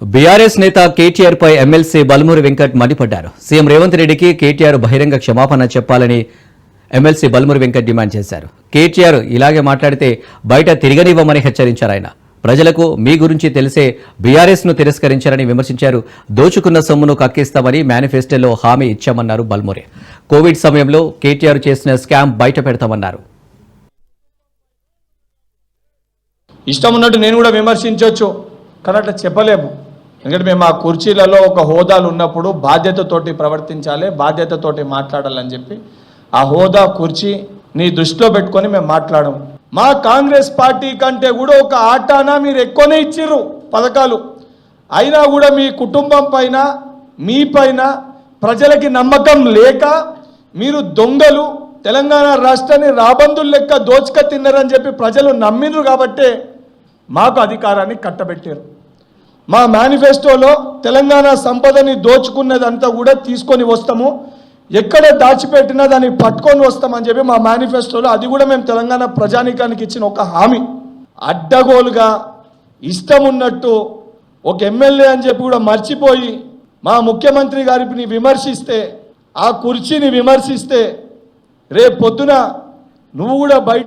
BRS నేత కేటీఆర్ పై MLC Balmoori Venkat మండిపడ్డారు. సీఎం రేవంత్ రెడ్డికి కేటీఆర్ బహిరంగ క్షమాపణ చెప్పాలని ఎమ్మెల్సీ బలమూరి వెంకట్ డిమాండ్ చేశారు. కేటీఆర్ ఇలాగే మాట్లాడితే బయట తిరగనివ్వమని హెచ్చరించారు ఆయన. ప్రజలకు మీ గురించి తెలిసే బీఆర్ఎస్ను తిరస్కరించారని విమర్శించారు. దోచుకున్న సొమ్మును కక్కిస్తామని మేనిఫెస్టోలో హామీ ఇచ్చామన్నారు బల్మూరి. కోవిడ్ సమయంలో కేటీఆర్ చేసిన స్కామ్ బయట పెడతామన్నారు. ఇష్టం ఉన్నట్టు నేను కూడా విమర్శించవచ్చు కానీ అట్లా చెప్పలేము. ఎందుకంటే మేము ఆ కుర్చీలలో ఒక హోదాలు ఉన్నప్పుడు బాధ్యతతోటి ప్రవర్తించాలి బాధ్యతతోటి మాట్లాడాలని చెప్పి. ఆ హోదా కుర్చీ నీ దృష్టిలో పెట్టుకొని మేము మాట్లాడము. మా కాంగ్రెస్ పార్టీ కంటే కూడా ఒక ఆటానా మీరు ఎక్కువనే ఇచ్చిర్రు పథకాలు. అయినా కూడా మీ కుటుంబం పైన మీ పైన ప్రజలకి నమ్మకం లేక మీరు దొంగలు తెలంగాణ రాష్ట్రాన్ని రాబందులు లెక్క దోచుక తిన్నారని చెప్పి ప్రజలు నమ్మిండ్రు కాబట్టే మాకు అధికారాన్ని కట్టబెట్టారు మా మేనిఫెస్టోలో తెలంగాణ సంపదని దోచుకున్నదంతా కూడా తీసుకొని వస్తాము. ఎక్కడ దాచిపెట్టినా దాన్ని పట్టుకొని వస్తామని చెప్పి మా మేనిఫెస్టోలో అది కూడా మేము తెలంగాణ ప్రజానీకానికి ఇచ్చిన ఒక హామీ. అడ్డగోలుగా ఇష్టం ఉన్నట్టు ఒక ఎమ్మెల్యే అని చెప్పి కూడా మర్చిపోయి మా ముఖ్యమంత్రి గారిని విమర్శిస్తే ఆ కుర్చీని విమర్శిస్తే రేపు పొద్దున నువ్వు కూడా బయట